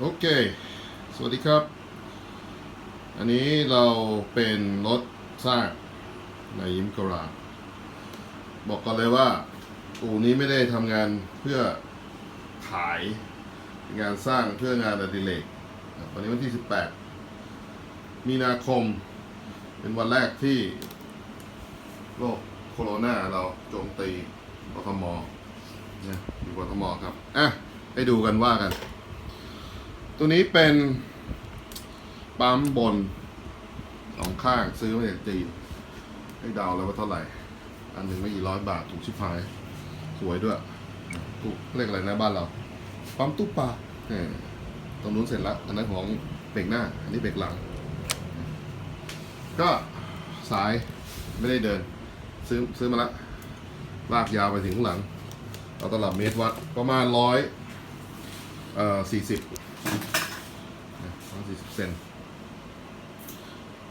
โอเค สวัสดีครับ อันนี้เราเป็นรถสร้างในยิมกรา บอกกันเลยว่าอู่นี้ไม่ได้ทำงานเพื่อขายงานสร้างเพื่องานอดิเรกวันนี้วันที่ 18 มีนาคม เป็นวันแรกที่โรคโคโรนาเราโจมตีกทมนะอยู่กทมครับ อะ ให้ดูกันว่ากัน ตัวนี้เป็นปั๊มบนสองข้างซื้อมาจากจีนให้ดาเลยว่าเท่าไหร่ อันหนึ่งไม่กี่ร้อยบาทถูกชิบหาย สวยด้วยถูกเรียกอะไรนะบ้านเรา ปั๊มตุ๊ปปลาตรงนู้นเสร็จแล้วอันนั้นของเบรกหน้า อันนี้เบรกหลัง ก็สายไม่ได้เดิน ซื้อซื้อมาแล้วลากยาวไปถึงข้างหลัง เอาตลับเมตรวัดประมาณร้อยเอ่อสี่สิบ สี่สิบเซน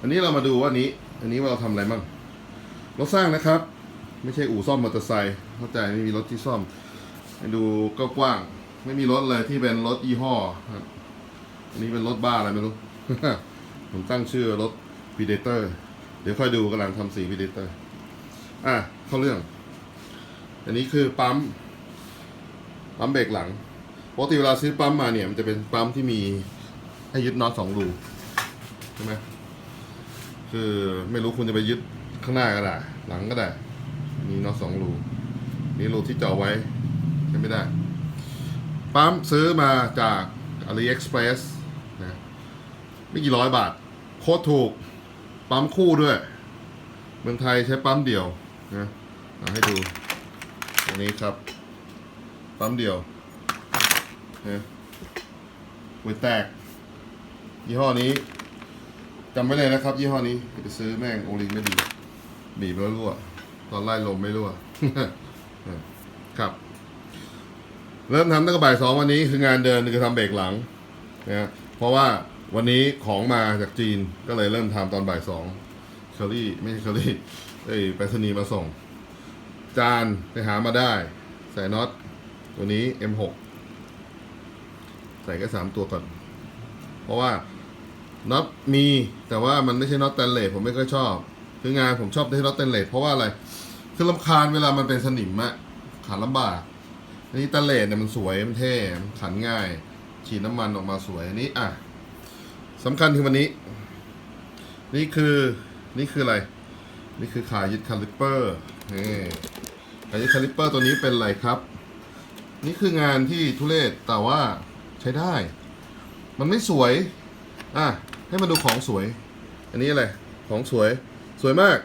อันนี้เรามาดูว่านี้ อันนี้ว่าเราทำอะไรบ้างรถสร้างนะครับ ไม่ใช่อู่ซ่อมมอเตอร์ไซค์เข้าใจไม่มีรถที่ซ่อมให้ดูก็กว้าง ไม่มีรถเลยที่เป็นรถยี่ห้ออันนี้เป็นรถบ้าอะไรไม่รู้ผมตั้งชื่อรถ Predator เดี๋ยวค่อยดูกำลังทำสี Predator อะเข้าเรื่อง อันนี้คือปั๊ม ปั๊มเบรกหลังปกติเวลาซื้อปั๊มมาเนี่ย มันจะเป็นปั๊มที่มี ให้ยึดน็อตสองรูใช่ไหมคือไม่รู้คุณจะไปยึดข้างหน้าก็ได้ หลังก็ได้ มีน็อตสองรูนี่รูที่เจาะไว้ใช้ไม่ได้ ปั๊มซื้อมาจาก AliExpress นะไม่กี่ร้อยบาท โคตรถูก ปั๊มคู่ด้วย เมืองไทยใช้ปั๊มเดี่ยวนะเอาให้ดูอันนี้ครับ ปั๊มเดียวนะหัวแตก ยี่ห้อนี้จำไว้เลยนะครับ ยี่ห้อนี้ไปซื้อแม่งโอลิงไม่ดีบีบแล้วรั่ว ตอนไล่ลมไม่รั่วครับ เริ่มทำตั้งแต่บ่ายสองวันนี้คืองานเดินคือทำเบรกหลังนะฮะเพราะว่าวันนี้ของมาจากจีนก็เลยเริ่มทำตอนบ่ายสองเคอรี่ไม่ใช่เคอรี่เอ้ยไปรษณีย์มาส่ง จานไปหามาได้ ใส่น็อตตัวนี้ M6 ใส่แค่สามตัวก่อน เพราะว่า น็อตมี แต่ว่ามันไม่ใช่น็อตแตนเลสผมไม่ค่อยชอบ คืองานผมชอบที่น็อตแตนเลสเพราะว่าอะไร คือลำคาญเวลามันเป็นสนิมอะขันลำบากอันนี้แตนเลสเนี่ยมันสวยมันเท่มันขันง่าย ฉีดน้ำมันออกมาสวยอันนี้อะสำคัญคือวันนี้ นี่คือนี่คืออะไร นี่คือขายึดคาลิปเปอร์นี่ขายึดคาลิปเปอร์ตัวนี้เป็นอะไรครับ นี่คืองานที่ทุเรศแต่ว่าใช้ได้ มันไม่สวย อะ ให้มาดูของสวย อันนี้อะไร ของสวย สวยมาก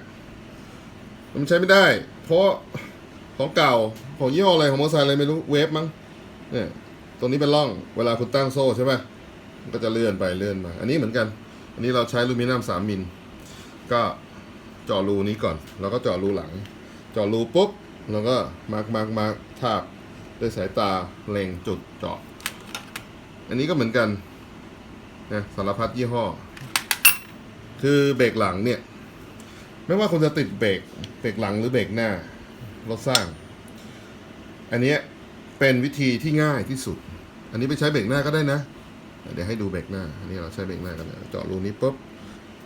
มันใช้ไม่ได้ เพราะของเก่า ของยี่ห้ออะไรของมอเตอร์ไซค์อะไรไม่รู้ เวฟมั้ง เนี่ย ตรงนี้เป็นร่อง เวลาคุณตั้งโซ่ใช่ไหมมันก็จะเลื่อนไปเลื่อนมา อันนี้เหมือนกัน อันนี้เราใช้ลูมิเนียมสามมิล ก็เจาะรูนี้ก่อน แล้วก็เจาะรูหลัง เจาะรูปุ๊บ แล้วก็มาร์กมาร์กมาร์กทาบด้วยสายตาเล็งจุดเจาะ อันนี้ก็เหมือนกัน นะสารพัดยี่ห้อ คือเบรกหลังเนี่ย ไม่ว่าคุณจะติดเบรกเบรกหลังหรือเบรกหน้ารถสร้าง อันนี้เป็นวิธีที่ง่ายที่สุด อันนี้ไปใช้เบรกหน้าก็ได้นะ เดี๋ยวให้ดูเบรกหน้า อันนี้เราใช้เบรกหน้ากันเจาะรูนี้ปุ๊บ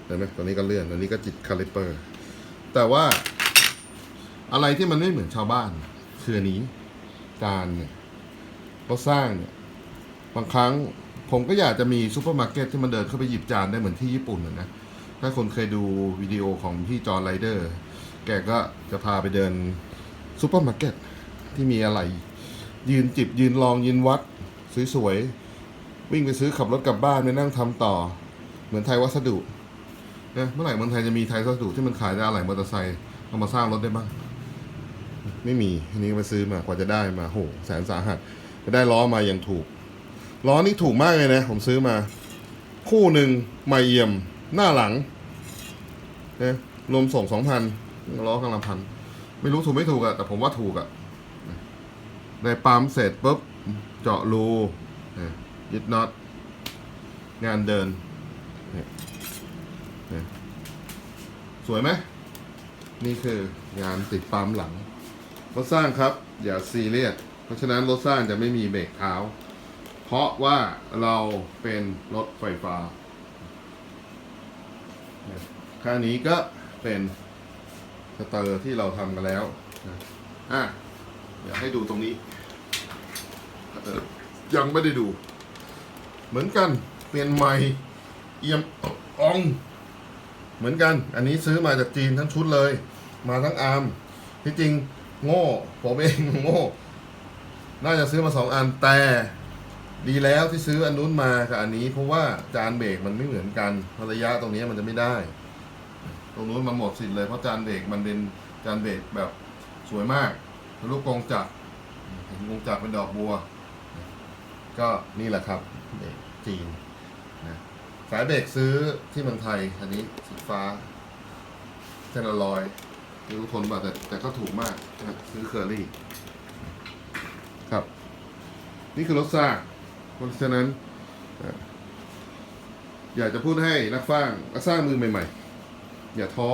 เห็นไหมตัวนี้ก็เลื่อนตัวนี้ก็จิตคาลิเปอร์ แต่ว่าอะไรที่มันไม่เหมือนชาวบ้าน คืออันนี้จานเนี่ยรถสร้างเนี่ยบางครั้ง ผมก็อยากจะมีซูเปอร์มาร์เก็ตที่มันเดินเข้าไปหยิบจานได้เหมือนที่ญี่ปุ่นนะนะถ้าคนเคยดูวิดีโอของพี่จอห์นไรเดอร์ แกก็จะพาไปเดินซูเปอร์มาร์เก็ตที่มีอะไร ยืนจิบยืนลองยืนวัด สวยๆ วิ่งไปซื้อขับรถกลับบ้านไปนั่งทำต่อ เหมือนไทยวัสดุนะเมื่อไหร่เมืองไทยจะมีไทยวัสดุที่มันขายได้อะไหลมอเตอร์ไซค์เอามาสร้างรถได้บ้าง ไม่มีอันนี้ไปซื้อมากว่าจะได้มาโหแสนสาหัสจะได้ล้อมาอย่างถูก ล้อนี่ถูกมากเลยนะ ผมซื้อมา คู่หนึ่งไม่เอี่ยม หน้าหลังนะรวมส่งสองพันล้อกำลังพัน ไม่รู้ถูกไม่ถูกอะแต่ผมว่าถูกอะได้ปั๊มเสร็จปุ๊บ เจาะรูยึดน็อตงานเดิน สวยไหม นี่คืองานติดปั๊มหลังรถสร้างครับ อย่าซีเรียสเพราะฉะนั้นรถสร้างจะไม่มีเบรกเท้า เพราะว่าเราเป็นรถไฟฟ้าข้านี้ก็เป็นสเตอร์ที่เราทำกันแล้วอะเดี๋ยวให้ดูตรงนี้ยังไม่ได้ดู เหมือนกันเปลี่ยนใหม่เอี่ยมออง เหมือนกัน อันนี้ซื้อมาจากจีนทั้งชุดเลย มาทั้งอาร์มที่จริงโง่ผมเองโง่ น่าจะซื้อมาสองอันแต่ ดีแล้วที่ซื้ออันนู้นมากับอันนี้ เพราะว่าจานเบรกมันไม่เหมือนกันระยะตรงนี้มันจะไม่ได้ ตรงนู้นมันหมดสิทธิ์เลยเพราะจานเบรกมันเป็นจานเบรกแบบสวยมากทะลูกกงจักรเห็นกงจักรเป็นดอกบัว ก็นี่แหละครับเบรกจีนนะสายเบรกซื้อที่เมืองไทยอันนี้สีฟ้าเทนลอยไม่รู้ทนป่ะแต่แต่ก็ถูกมากซื้อเคอรี่ ครับ นี่คือรถสร้างเพ ราะฉะนั้นอยากจะพูดให้นักสร้างนักสร้างมือใหม่ ๆ อย่าท้อ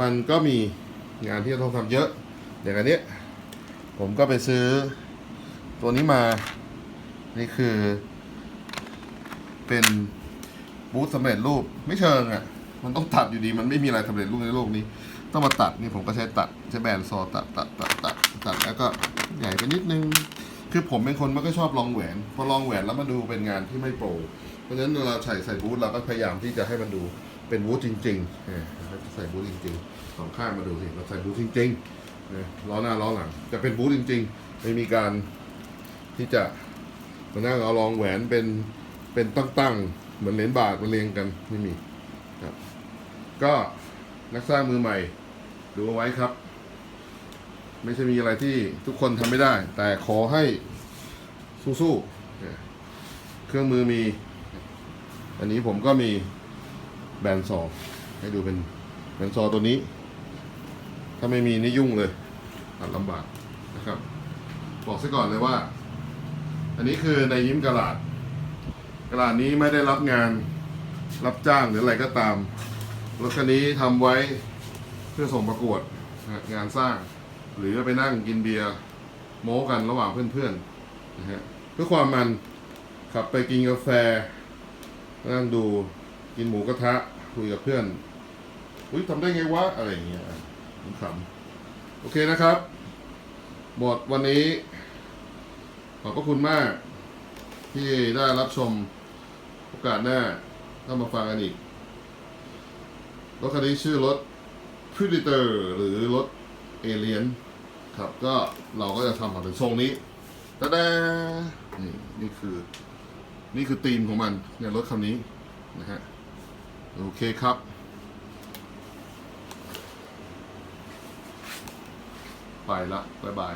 มันก็มีงานที่จะต้องทำเยอะ อย่างอันนี้ผมก็ไปซื้อตัวนี้มา นี่คือ เป็นบูธสำเร็จรูปไม่เชิงอะ มันต้องตัดอยู่ดี มันไม่มีอะไรสำเร็จรูปในโลกนี้ ต้องมาตัดนี่ผมก็ใช้ตัด ใช้แบนซอตัดตัดตัดตัดตัดแล้วก็ใหญ่ไปนิดนึง คือผมเป็นคนไม่ก็ชอบลองแหวนพอลองแหวนแล้วมันดูเป็นงานที่ไม่โปรเพราะฉะนั้นเวลาใส่ใส่บูธเราก็พยายามที่จะให้มันดูเป็นบูธจริงๆเออใส่บูธจริงๆสองข้างมาดูสิเราใส่บูธจริงๆเออล้อหน้าล้อหลังจะเป็นบูธจริง ๆ ไม่มีการที่จะมานั่งเอาลองแหวนเป็นเป็นตั้งๆเหมือนเหรียญบาทมาเรียงกันไม่มีครับ ก็นักสร้างมือใหม่ดูเอาไว้ครับ ไม่ใช่มีอะไรที่ทุกคนทำไม่ได้ แต่ขอให้สู้ๆเครื่องมือมี อันนี้ผมก็มีแบนซอให้ดูเป็นแบนซอตัวนี้ ถ้าไม่มีนี่ยุ่งเลยตัดลำบากนะครับ บอกซะก่อนเลยว่า อันนี้คือในยิ้มกระลาดกระลาดนี้ไม่ได้รับงานรับจ้างหรืออะไรก็ตามรถคันนี้ทำไว้เพื่อส่งประกวดงานสร้าง หรือไปนั่งกินเบียร์โม้กันระหว่างเพื่อนๆนะฮะเพื่อความมันขับไปกินกาแฟ นั่งดูกินหมูกระทะคุยกับเพื่อนอุ้ยทำได้ไงวะอะไรอย่างเงี้ยขำโอเคนะครับบทวันนี้ ขอบพระคุณมาก ที่ได้รับชมโอกาสหน้าถ้ามาฟังกันอีกรถคันนี้ชื่อรถ Predator หรือรถเอเลียน ครับก็เราก็จะทำมาเป็นทรงนี้ตาดานี่นี่คือ นี่คือธีมของมันในรถคันนี้นะฮะโอเคครับไปละ บ๊ายบาย